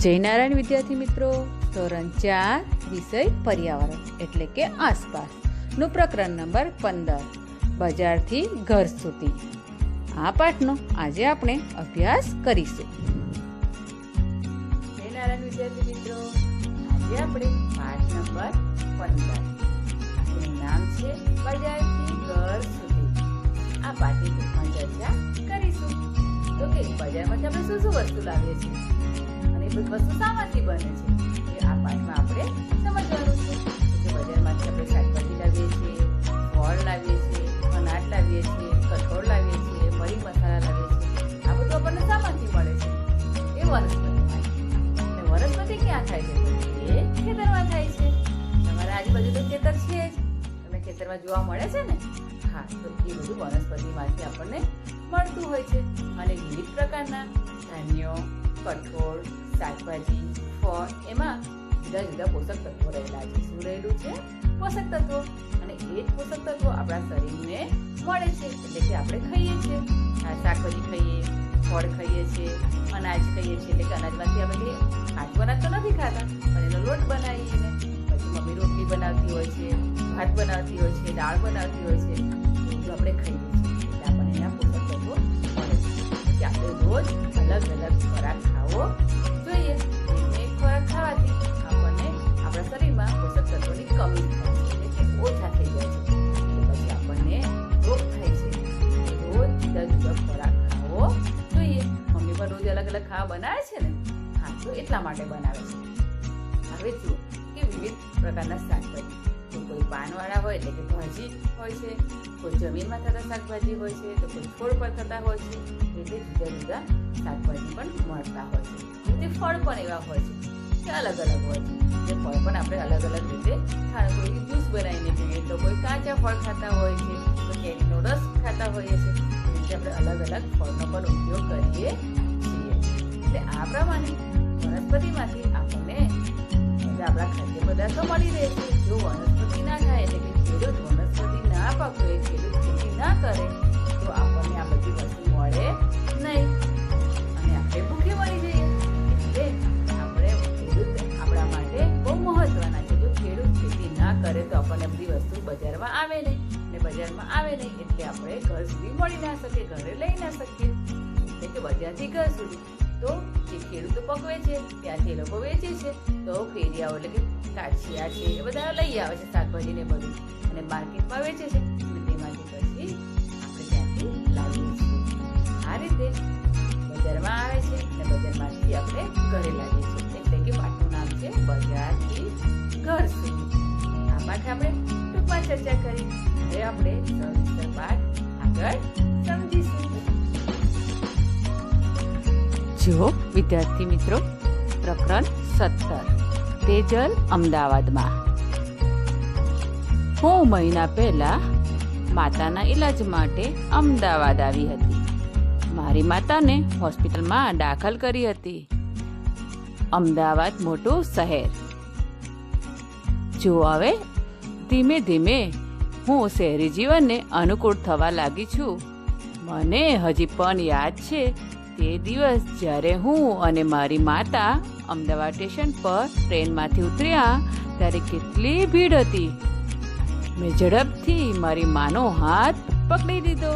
જયનારાયણ વિદ્યાર્થી મિત્રો. ધોરણ ચાર, વિષય પર્યાવરણ, એટલે કે આસપાસનું પ્રકરણ નંબર પંદર, બજારથી ઘર સુધી. આ પાઠનો આજે આપણે અભ્યાસ કરીશું. જયનારાયણ વિદ્યાર્થી મિત્રો. આજે આપણે પાઠ નંબર પંદર. એનું નામ છે બજારથી ઘર સુધી. આ પાઠની ચર્ચા કરીશું. તો કે બજારમાંથી આપણે શું શું વસ્તુ લાવીએ છીએ એ વસ્તુ શામાંથી બને છે. એ આ પાઠમાં આપણે સમજવાનું શાકભાજી ફળ એમાં જુદા જુદા પોષક તત્વો રહેલા છે. શું રહેલું છે? પોષક તત્વો. અને એ જ પોષક તત્વો આપણા શરીરને મળે છે. એટલે કે આપણે ખાઈએ છીએ. શાકભાજી ખાઈએ, ફળ ખાઈએ છીએ, અનાજ ખાઈએ છીએ. એટલે કે અનાજમાંથી આપણે આટલું અનાજ તો નથી ખાતા, પણ એનો લોટ બનાવીને પછી મમ્મી રોટલી બનાવતી હોય છે, ભાત બનાવતી હોય છે, દાળ બનાવતી હોય છે. બધું આપણે ખાઈએ છીએ. એટલે આપણને રોજ અલગ અલગ ખોરાક ખાવો જોઈએ. એક ખોરાક ખાવાથી આપણને આપણા શરીરમાં પોષક તત્વોની કમી થાય છે ઓછા થઈ જાય છે. પછી આપણને રોગ થાય છે. રોજ જુદા જુદા ખોરાક ખાવો જોઈએ. મમ્મી પણ રોજ અલગ અલગ ખાવા બનાવે છે ને? હા, તો એટલા માટે બનાવે છે. હવે જુઓ કે વિવિધ પ્રકારના શાકભાજી. કોઈ પાનવાળા હોય, એટલે કે ભાજી હોય છે. કોઈ જમીનમાં થતા શાકભાજી હોય છે, તો કોઈ છોડ પર થતા હોય છે. એટલે જુદા જુદા શાકભાજી પણ મળતા હોય છે. રીતે ફળ પણ એવા હોય છે કે અલગ અલગ હોય છે. જે ફળ પણ આપણે અલગ અલગ રીતે ખાણ કોઈ જ્યુસ બનાવીને પીએ તો કોઈ કાચા ફળ ખાતા હોય છે, તો કેરીનો રસ ખાતા હોઈએ છે. એટલે આપણે અલગ અલગ ફળનો પણ ઉપયોગ કરીએ છીએ. એટલે આ પ્રમાણે વનસ્પતિમાંથી આપણને આપણા ખાદ્ય પદાર્થો મળી રહે છે, જો વનસ્પતિ ના થાય એટલે કે ખેડૂત વનસ્પતિ ના પકવે, ખેડૂત ખેતી ના કરે બજારથી ઘર સુધી. તો જે ખેડૂતો પકવે છે, ત્યાંથી એ લોકો વેચે છે. તો ફેરિયાઓ એટલે કે કાચિયા છે, એ બધા લઈ આવે છે શાકભાજીને બધું. અને માર્કેટમાં વેચે છે. અને તેમાંથી પછી આપણે ત્યાંથી લાવીએ છીએ. આ રીતે બજારમાં આવે છે અને બજારમાંથી આપણે ઘરે લાવીએ છીએ. એટલે કે પાઠનું નામ છે બજારથી ઘર સુધી. આ પાઠ આપણે ટૂંકમાં ચર્ચા કરી. હવે આપણે સવિસ્તર પાઠ આગળ સમજીશું જો વિદ્યાર્થી મિત્રો, પ્રકરણ સત્તર, તેજલ અમદાવાદમાં. હું મહિના પહેલા માતાના ઈલાજ માટે અમદાવાદ આવી હતી. મારી માતાને હોસ્પિટલમાં દાખલ કરી હતી. અમદાવાદ મોટું શહેર. જો હવે ધીમે ધીમે હું શહેરી જીવનને અનુકૂળ થવા લાગી છું, મને હજી પણ યાદ છે તે દિવસ જ્યારે હું અને મારી માતા અમદાવાદ સ્ટેશન પર ટ્રેનમાંથી ઉતર્યા, ત્યારે કેટલી ભીડ હતી. મેં ઝડપથી મારી માનો હાથ પકડી લીધો.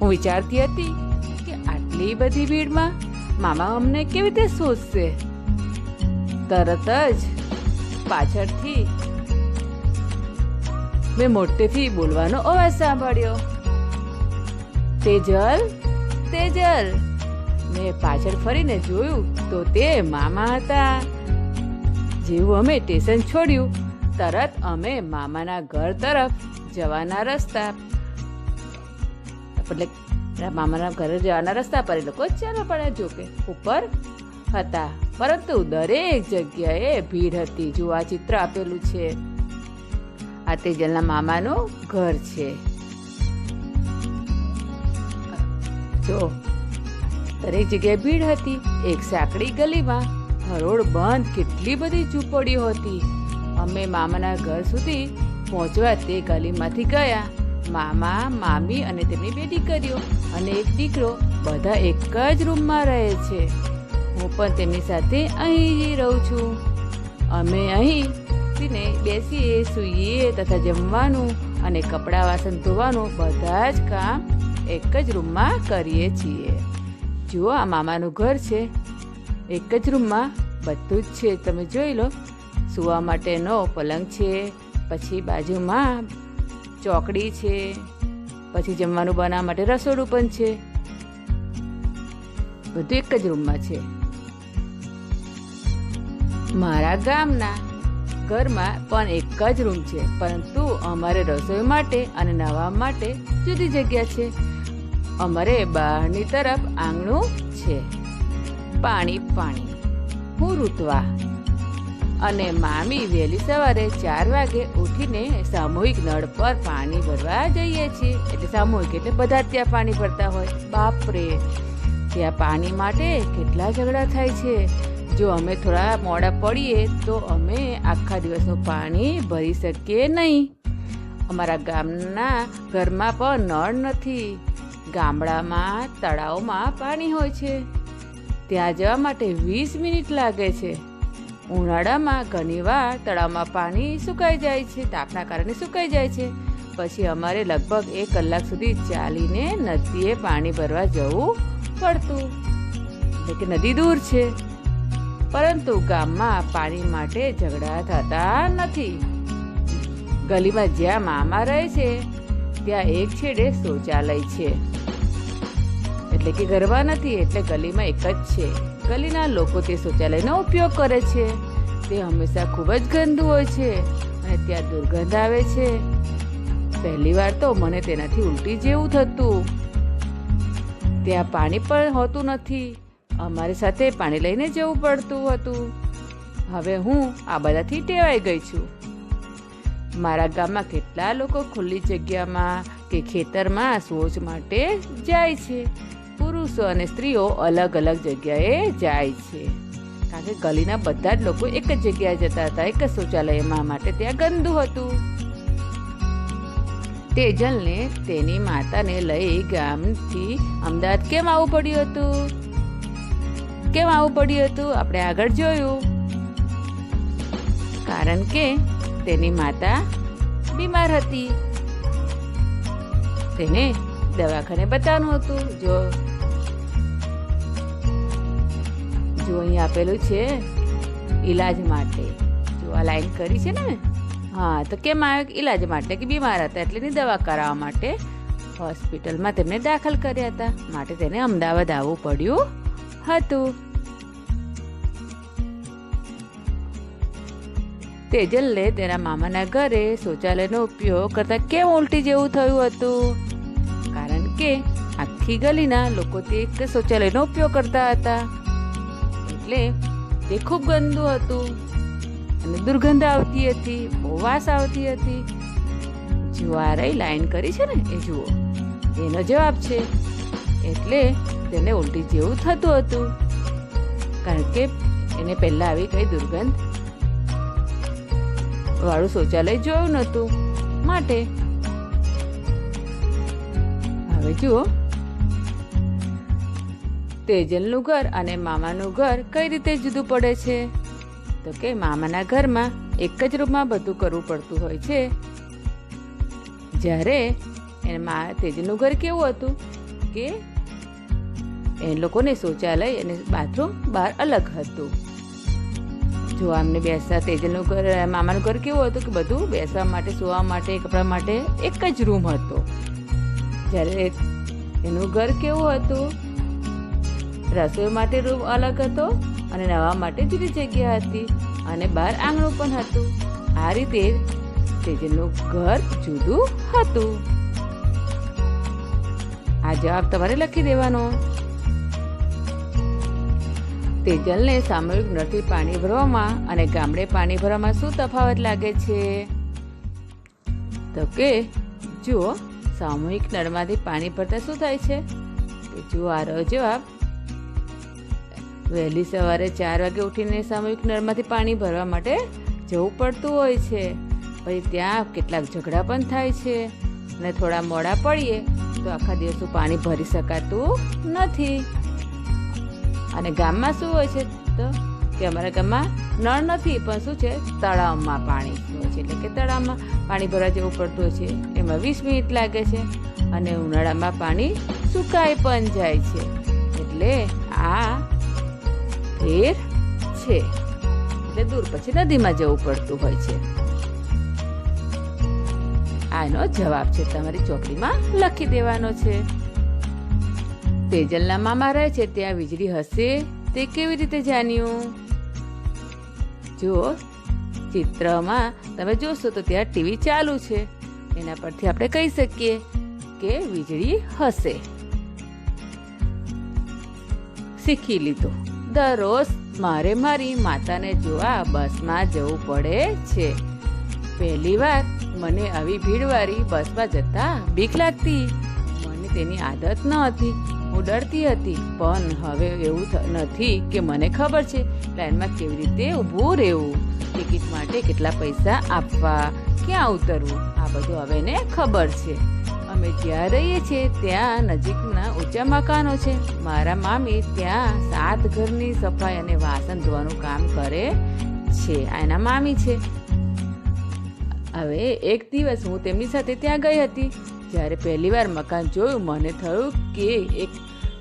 હું વિચારતી હતી કે આટલી બધી ભીડમાં મામા અમને કેવી રીતે શોધશે? તરત જ પાછળથી મેં મોટેથી બોલવાનો અવાજ સાંભળ્યો. તેજલ તેજલ. મેં પાછળ ફરીને જોયું તો તે મામા હતા. જેવું અમે સ્ટેશન છોડ્યું, તરત અમે મામાના ઘર તરફ જવાના રસ્તા. એટલે મામાના ઘરે જવાના રસ્તા પર એ લોકો ચાલવા પડ્યા જોકે ઉપર હતા. પરંતુ દરેક જગ્યાએ ભીડ હતી જો આ ચિત્ર આપેલું છે. આ તેજલના મામાનું ઘર છે. જો, દરેક જગ્યાએ ભીડ હતી, એક સાંકડી ગલીમાં હરોળ બંધ કેટલી બધી ઝૂંપડીઓ હતી. અમે મામાના ઘર સુધી પહોંચવા તે ગલીમાંથી ગયા. મામા, મામી અને તેમની બે દીકરીઓ અને એક દીકરો બધા એક જ રૂમમાં રહે છે. હું પણ તેમની સાથે અહીં રહું છું. અમે અહીં સીને બેસીએ, સૂઈએ તથા જમવાનું અને કપડાં વાસણ ધોવાનું બધા જ કામ એક જ રૂમમાં કરીએ છીએ. જુઓ, આ મામાનું ઘર છે. એક જ રૂમમાં બધું જ છે. તમે જોઈ લો. સૂવા માટેનો પલંગ છે. પછી બાજુમાં ચોકડી છે. પછી જમવાનું બનાવવા માટે રસોડું પણ છે. બધું એક જ રૂમમાં છે. મારા ગામના ઘરમાં પણ એક જ રૂમ છે. પરંતુ અમારે રસોઈ માટે અને નવા માટે જુદી જગ્યા છે. અમારે બહારની તરફ આંગણું છે. પાણી પાણી. હું ઋતવા અને મામી વહેલી સવારે ચાર વાગે ઉઠીને સામૂહિક નળ પર પાણી ભરવા જઈએ છીએ. એટલે સામૂહિક, એટલે બધા ત્યાં પાણી ભરતા હોય. બાપરે, ત્યાં પાણી માટે કેટલા ઝઘડા થાય છે. જો અમે થોડા મોડા પડીએ, તો અમે આખા દિવસનું પાણી ભરી શકીએ નહીં. અમારા ગામના ઘરમાં પણ નળ નથી. ગામડામાં, તળાવમાં પાણી હોય છે. ત્યાં જવા માટે વીસ મિનિટ લાગે છે. ઉનાળામાં ઘણીવાર તળાવમાં પાણી સુકાઈ જાય છે, તાપના કારણે સુકાઈ જાય છે. પછી અમારે લગભગ એક કલાક સુધી ચાલીને નદીએ પાણી ભરવા જવું પડતું. એટલે કે નદી દૂર છે. પરંતુ ગામમાં પાણી માટે ઝઘડા થતા નથી. ગલીમાં જ્યાં મામા રહે છે ત્યાં એક છેડે શૌચાલય છે. એટલે કે ગરબા નથી, એટલે ગલીમાં એક જ છે. ગલીના લોકો તે શૌચાલયનો ઉપયોગ કરે છે. તે હંમેશા ખૂબ જ ગંદુ હોય છે અને ત્યાં દુર્ગંધ આવે છે. પહેલી વાર તો મને તેનાથી ઉલટી જેવું થતું. ત્યાં પાણી પણ હોતું નથી. અમારી સાથે પાણી લઈને જવું પડતું હતું. હવે હું આ બધાથી ટેવાઈ ગઈ છું. મારા ગામમાં કેટલા લોકો ખુલ્લી જગ્યામાં કે ખેતરમાં શૌચ માટે જાય છે. પુરુષો અને સ્ત્રીઓ અલગ અલગ જગ્યાએ જાય છે. કારણ કે ગલીના બધા જ લોકો એક જ જગ્યાએ જતા હતા, એક જ શૌચાલયમાં માટે ત્યાં ગંદુ હતું. તેજલને તેની માતાને લઈ ગામથી અમદાવાદ કેમ આવવું પડ્યું હતું? કેમ આવવું પડ્યું હતું? આપણે આગળ જોયું. કારણ કે તેની માતા બીમાર હતી. તેને દવાખાને બતાવવાનું હતું. જો જો અહીં આપેલું છે ઈલાજ માટે. જો આ લાઈન કરી છે ને? હા, તો કેમ આવ્યો ઈલાજ માટે કે બીમાર હતા એટલે એની દવા કરાવવા માટે હોસ્પિટલમાં તેમને દાખલ કર્યા હતા. માટે તેને અમદાવાદ આવવું પડ્યું હતું. તેજલને તેના મામાના ઘરે શૌચાલયનો ઉપયોગ કરતા કેમ ઉલટી જેવું થયું હતું? કારણ કે આખી ગલીના લોકો તે એક શૌચાલયનો ઉપયોગ કરતા હતા. એટલે તે ખૂબ ગંદુ હતું. અને દુર્ગંધ આવતી હતી બહુ વાસ આવતી હતી. રહી લાઈન કરી છે ને, એ જુઓ. એનો જવાબ છે. એટલે તેને ઉલટી જેવું થતું હતું. કારણ કે એને પહેલાં આવી કઈ દુર્ગંધ વાળું શૌચાલય જોયું નહોતું. માટે. હવે જુઓ. તેજલનું ઘર અને મામાનું ઘર કઈ રીતે જુદું પડે છે? તો કે મામાના ઘરમાં એક જ રૂમમાં બધું કરવું પડતું હોય છે. જ્યારે એને મા તેજલનું ઘર કેવું હતું કે એ લોકોને શૌચાલય અને બાથરૂમ બહાર અલગ હતું. જો આમને બેસતા તેજલનું ઘર મામાનું ઘર કેવું હતું કે બધું બેસવા માટે, સુવા માટે, કપડા માટે એક જ રૂમ હતો. જ્યારે એનું ઘર કેવું હતું? રસોઈ માટે રૂમ અલગ હતો અને નવા માટે જુદી જગ્યા હતી અને બહાર આંગણું પણ હતું. આ રીતે તેજલનું ઘર જુદું હતું. આ જવાબ તમારે લખી દેવાનો. તેજલને સામૂહિક નળથી પાણી ભરવામાં અને ગામડે પાણી ભરવામાં શું તફાવત લાગે છે? તો કે, જુઓ, સામૂહિક નળમાંથી પાણી ભરતા શું થાય છે? તો જુઓ, આ રહ્યો જવાબ. વહેલી સવારે ચાર વાગે ઉઠીને સામૂહિક નળમાંથી પાણી ભરવા માટે જવું પડતું હોય છે. પછી ત્યાં કેટલાક ઝઘડા પણ થાય છે. અને થોડા મોડા પડીએ તો આખા દિવસનું પાણી ભરી શકાતું નથી. અને ગામમાં શું હોય છે? તો કે અમારા ગામમાં નળ નથી, પણ શું છે? તળાવમાં પાણી હોય છે. એટલે કે તળાવમાં પાણી ભરવા જેવું પડતું હોય છે. એમાં વીસ મિનિટ લાગે છે. અને ઉનાળામાં પાણી સુકાઈ પણ જાય છે. એટલે આ ફેર છે. એટલે દૂર પછી નદીમાં જવું પડતું હોય છે. આનો જવાબ છે તમારી ચોપડીમાં લખી દેવાનો છે. તેજલના મામા રહે છે, ત્યાં વીજળી હશે. તે કેવી રીતે જાણ્યું? જો, ચિત્રમાં તમે જોશો તો ત્યાં ટીવી ચાલુ છે. એના પરથી આપણે કહી શકીએ કે વીજળી હશે. શીખી લીધું. દરરોજ મારે મારી માતાને જોવા બસમાં જવું પડે છે. પહેલી વાર મને આવી ભીડવાળી બસમાં જતા બીક લાગતી. મને તેની આદત ન હતી હું ડરતી હતી, પણ હવે એવું નથી કે મને ખબર છે. લાઈનમાં કેવી રીતે ઊભું રહેવું? ટિકિટ માટે કેટલા પૈસા આપવા? ક્યાં ઉતરવું? આ બધું હવે એને ખબર છે. અમે જ્યાં રહીએ છીએ, ત્યાં નજીકના ઊંચા મકાનો છે. મારા મામી ત્યાં સાત ઘરની સફાઈ અને વાસણ ધોવાનું કામ કરે છે. એના મામી છે. હવે એક દિવસ હું તેમની સાથે ત્યાં ગઈ હતી. જ્યારે પહેલી વાર મકાન જોયું, મને થયું કે એક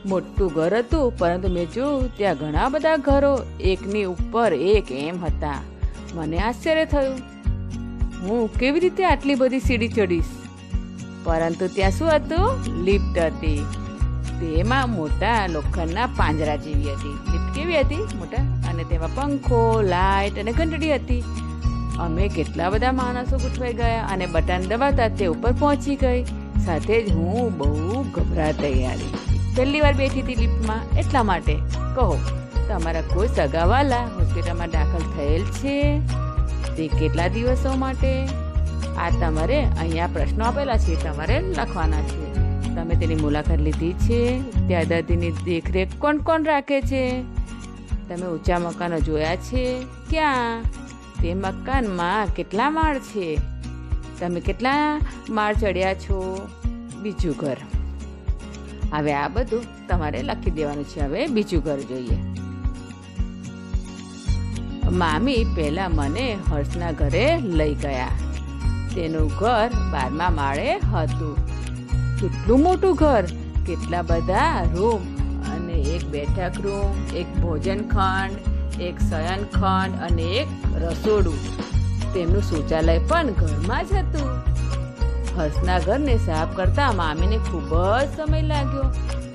મોટું ઘર હતું, પરંતુ મેં જોયું ત્યાં ઘણા બધા ઘરો, એકની ઉપર એક એમ હતા. મને આશ્ચર્ય થયું, હું કેવી રીતે આટલી બધી સીડી ચડીશ? પરંતુ ત્યાં શું હતું? લિફ્ટ હતી. તેમાં મોટા લોખંડના પાંજરા જેવી હતી. લિફ્ટ કેવી હતી? મોટા. અને તેમાં પંખો, લાઇટ અને ઘંટડી હતી. અમે કેટલા બધા માણસો ગૂંચવાઈ ગયા અને બટન દબાતા તે ઉપર પહોંચી ગઈ. સાથે જ હું બહુ ગભરાઈ તૈયારી. પહેલી વાર બેઠી હતી લિફ્ટમાં, એટલા માટે. કહો, તમારા કોઈ સગાવાલા હોસ્પિટલમાં દાખલ થયેલ છે? તે કેટલા દિવસો માટે? આ તમારે અહીંયા પ્રશ્નો આપેલા છે, તમારે લખવાના છે. તમે તેની મુલાકાત લીધી છે? ત્યાં દર્દીની દેખરેખ કોણ કોણ રાખે છે? તમે ઊંચા મકાનો જોયા છે? ક્યાં? તે મકાનમાં કેટલા માળ છે? તમે કેટલા માળ ચડ્યા છો? બીજું ઘર. હવે આ બધું તમારે લખી દેવાનું છે, હવે બીજું ઘર જોઈએ. મામી પહેલા મને હર્ષના ઘરે લઈ ગયા. તેનું ઘર બારમા માળે હતું. કેટલું મોટું ઘર, કેટલા બધા રૂમ અને એક બેઠક રૂમ એક ભોજન ખંડ એક શયનખંડ અને એક રસોડું. તેમનું શૌચાલય પણ ઘરમાં જ હતું. હર્ષના ઘરને સાફ કરતા મામીને ખૂબ જ સમય લાગ્યો,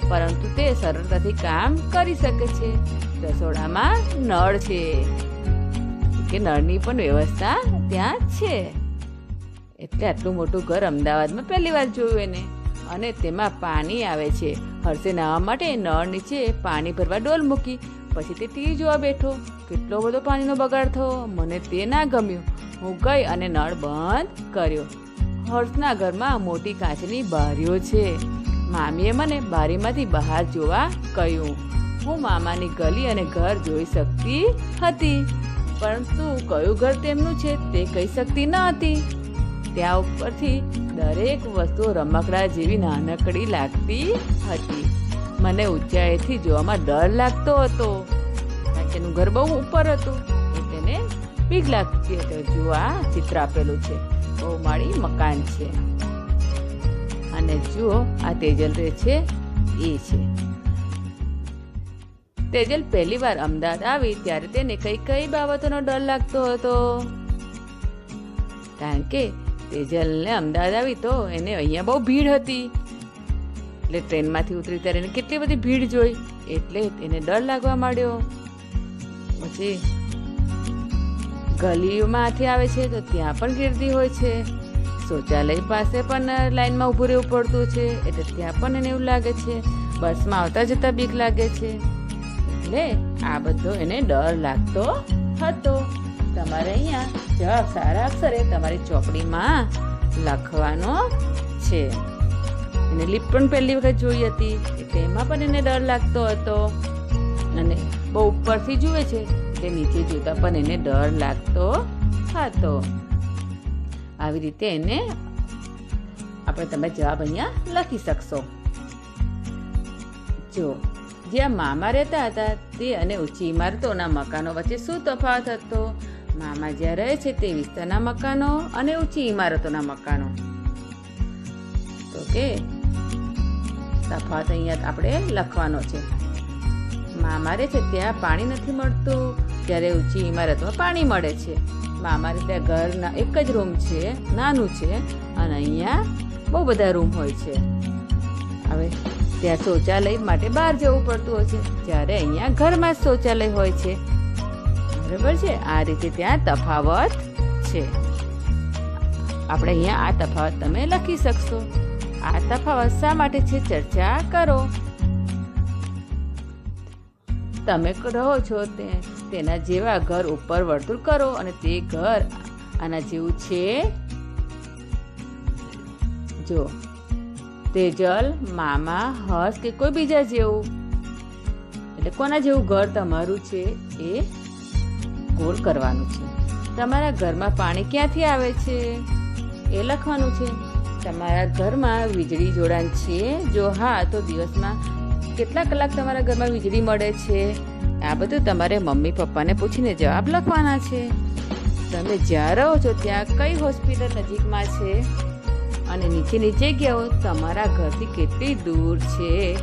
પરંતુ તે સરળતાથી કામ કરી શકે છે. રસોડામાં નળ છે. કે નળની પણ વ્યવસ્થા ત્યાં છે. એટલે આટલું મોટું ઘર અમદાવાદમાં પહેલી વાર જોયું એને. અને તેમાં પાણી આવે છે. હર્ષે નાહવા માટે નળ નીચે પાણી ભરવા ડોલ મૂકી પછી તે ટીવી જોવા બેઠો. કેટલો બધો પાણીનો બગાડ થયો. મને તે ના ગમ્યું. હું ગઈ અને નળ બંધ કર્યો. હર્ષના ઘરમાં મોટી કાચની બારીઓ છે. મામીએ મને બારીમાંથી બહાર જોવા કહ્યું. હું મામાની ગલી અને ઘર જોઈ શકતી હતી. પરંતુ કયું ઘર તેમનું છે તે કહી શકતી ન હતી. ત્યાં ઉપરથી દરેક વસ્તુ રમકડા જેવી નાનકડી લાગતી હતી. મને ઊંચાઈથી જોવામાં ડર લાગતો હતો. કારણ ઘર બહુ ઉપર હતું. એટલે એને બીક લાગતી હતી. જો આ ચિત્ર આપેલું છે, બહુ માળી મકાન છે. અને જુઓ આ તેજલ રે છે, એ છે. તેજલ પહેલી વાર અમદાવાદ આવી ત્યારે તેને કઈ કઈ બાબતોનો ડર લાગતો હતો. કારણ કે તેજલને અમદાવાદ આવી તો એને અહીંયા બહુ ભીડ હતી. એટલે ટ્રેનમાંથી ઉતરી ત્યારે એને કેટલી બધી ભીડ જોઈ. એટલે એને ડર લાગવા માંડ્યો. પછી ગલીઓમાંથી આવે છે તો ત્યાં પણ ગીર્દી હોય છે. શૌચાલય પાસે પણ લાઈનમાં ઊભું રહેવું પડતું છે. એટલે ત્યાં પણ એને એવું લાગે છે. બસમાં આવતા જતા બીક લાગે છે. એટલે આ બધો એને ડર લાગતો હતો. તમારે અહીંયા જવાબ સારા અક્ષરે તમારી ચોપડીમાં લખવાનો છે. એને લિફ્ટ પણ પહેલી વખત જોઈ હતી એટલે એમાં પણ એને ડર લાગતો હતો. અને બહુ ઉપરથી જુએ છે તે નીચે જોતા પણ એને ડર લાગતો હતો. આવી રીતે એને આપણે તમે જવાબ અહીંયા લખી શકશો. જો, જ્યાં મામા રહેતા હતા તે અને ઊંચી ઇમારતોના મકાનો વચ્ચે શું તફાવત હતો? મામા જ્યાં રહે છે તે વિસ્તારના મકાનો અને ઊંચી ઇમારતોના મકાનો. તો કે તફાવત અહીંયા આપણે લખવાનો છે. મામારે છે ત્યાં પાણી નથી મળતું. જ્યારે ઊંચી ઇમારતમાં પાણી મળે છે. મામારે ત્યાં ઘરના એક જ રૂમ છે, નાનું છે અને અહીંયા બહુ બધા રૂમ હોય છે. હવે ત્યાં શૌચાલય માટે બહાર જવું પડતું હોય છે. જ્યારે અહીંયા ઘરમાં જ શૌચાલય હોય છે. બરાબર છે? આ રીતે ત્યાં તફાવત છે. આપણે અહીંયા આ તફાવત તમે લખી શકશો. આ તફાવત શા માટે છે? ચર્ચા કરો. તમે રહો છો તે, તેના જેવા ઘર ઉપર વર્તુળ કરો અને તે ઘર આના જેવું છે? જો તેજલ મામા, હર્ષ કે કોઈ બીજા જેવું? એટલે કોના જેવું ઘર તમારું છે એ ગોળ કરવાનું છે. તમારા ઘરમાં પાણી ક્યાંથી આવે છે? એ લખવાનું છે. તમારા ઘરમાં વીજળી જોડાણ છે? જો હા, તો દિવસમાં કેટલા કલાક તમારા ઘરમાં વીજળી મળે છે? આ બધું તમારે મમ્મી પપ્પાને પૂછીને જવાબ લખવાના છે. તમે જ્યાં રહો છો, ત્યાં કઈ હોસ્પિટલ નજીકમાં છે? અને નીચે નીચે જગ્યાઓ તમારા ઘરથી કેટલી દૂર છે?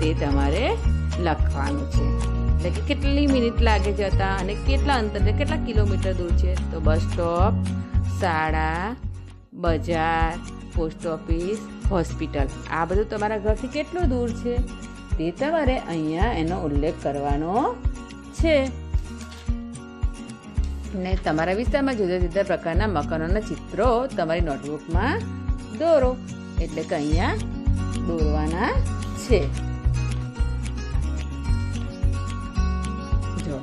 તે તમારે લખવાનું છે. એટલે કે કેટલી મિનિટ લાગે જતા અને કેટલા અંતર કેટલા કિલોમીટર દૂર છે? તો બસ સ્ટોપ, શાળા, બજાર પોસ્ટ ઓફિસ, હોસ્પિટલ. આ બધું તમારા ઘરથી કેટલું દૂર છે? તે તમારે અહીંયા એનો ઉલ્લેખ કરવાનો છે. ને તમારા વિસ્તારમાં જુદા જુદા પ્રકારના મકાનોના ચિત્રો તમારી નોટબુકમાં દોરો. એટલે કે અહીંયા દોરવાના છે. જો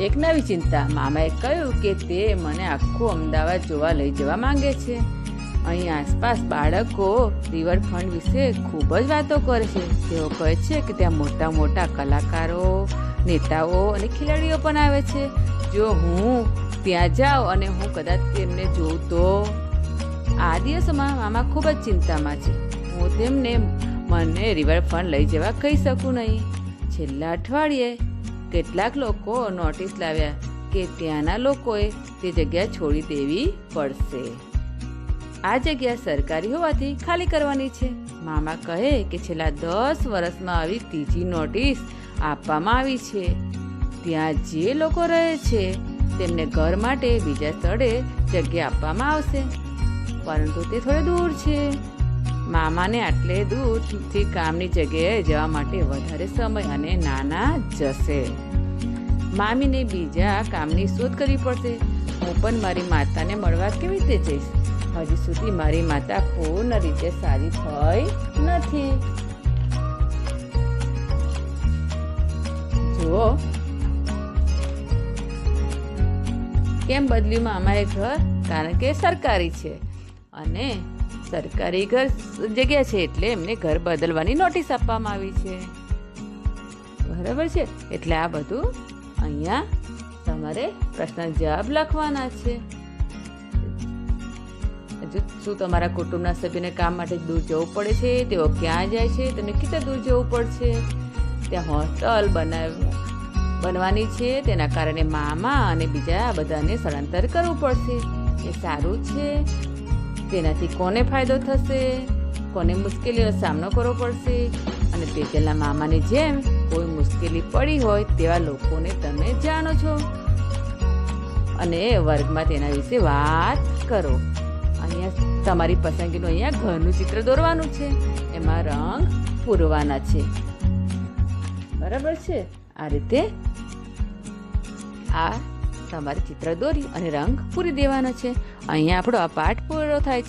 એક નવી ચિંતા મામાએ કહ્યું કે તે મને આખું અમદાવાદ જોવા લઈ જવા માંગે છે. અહીં આસપાસ બાળકો રિવરફ્રન્ટ વિશે ખૂબ જ વાતો કરે છે. તેઓ કહે છે કે ત્યાં મોટા મોટા કલાકારો, નેતાઓ અને ખેલાડીઓ પણ આવે છે. જો હું ત્યાં જાઉં અને હું કદાચ તેમને જોઉં તો આ દિવસોમાં મામા ખૂબ જ ચિંતામાં છે. હું તેમને મને રિવરફ્રન્ટ લઈ જવા કહી શકું નહીં. છેલ્લા અઠવાડિયે કેટલાક લોકો નોટિસ લાવ્યા કે ત્યાંના લોકોએ તે જગ્યા છોડી દેવી પડશે. આ જગ્યા સરકારી હોવાથી ખાલી કરવાની છે. મામા કહે કે છેલ્લા દસ વર્ષમાં આવી ત્રીજી નોટિસ આપવામાં આવી છે. ત્યાં જે લોકો રહે છે, તેમને ઘર માટે બીજા સ્થળે જગ્યા આપવામાં આવશે. પરંતુ તે થોડે દૂર છે. મામાને આટલે દૂરથી કામની જગ્યાએ જવા માટે વધારે સમય અને નાના જશે. મામીને બીજા કામની શોધ કરવી પડશે. હું પણ મારી માતાને મળવા કેવી રીતે જઈશ? હજી સુધી મારી માતા પૂર્ણ રીતે સારી થઈ નથી. જુઓ. કેમ બદલ્યું મામાએ ઘર? કારણ કે સરકારી છે. અને સરકારી ઘર જગ્યા છે એટલે એમને ઘર બદલવાની નોટિસ આપવામાં આવી છે. બરાબર છે? એટલે આ બધું અહીંયા તમારે પ્રશ્ન જવાબ લખવાના છે. જો શું તમારા કુટુંબના સભ્યને કામ માટે દૂર જવું પડે છે? તેઓ ક્યાં જાય છે? તેને કેટલા દૂર જવું પડશે? ત્યાં હોસ્ટેલ બનાવ, બનવાની છે. તેના કારણે મામા અને બીજા બધાને સ્થળાંતર કરવું પડશે. એ સારું છે. તેનાથી કોને ફાયદો થશે? કોને મુશ્કેલીનો સામનો કરવો પડશે? અને તેજલના મામાની જેમ કોઈ મુશ્કેલી પડી હોય, તેવા લોકોને તમે જાણો છો. અને વર્ગમાં તેના વિશે વાત કરો. તમારી પસંદગીનું અહીંયા ઘરનું ચિત્ર દોરવાનું છે. એમાં રંગ પૂરવાના છે. બરાબર છે? આ રીતે આ તમારે ચિત્ર દોરી અને રંગ પૂરી દેવાનો છે. અહીંયા આપણો આ પાઠ પૂરો થાય છે.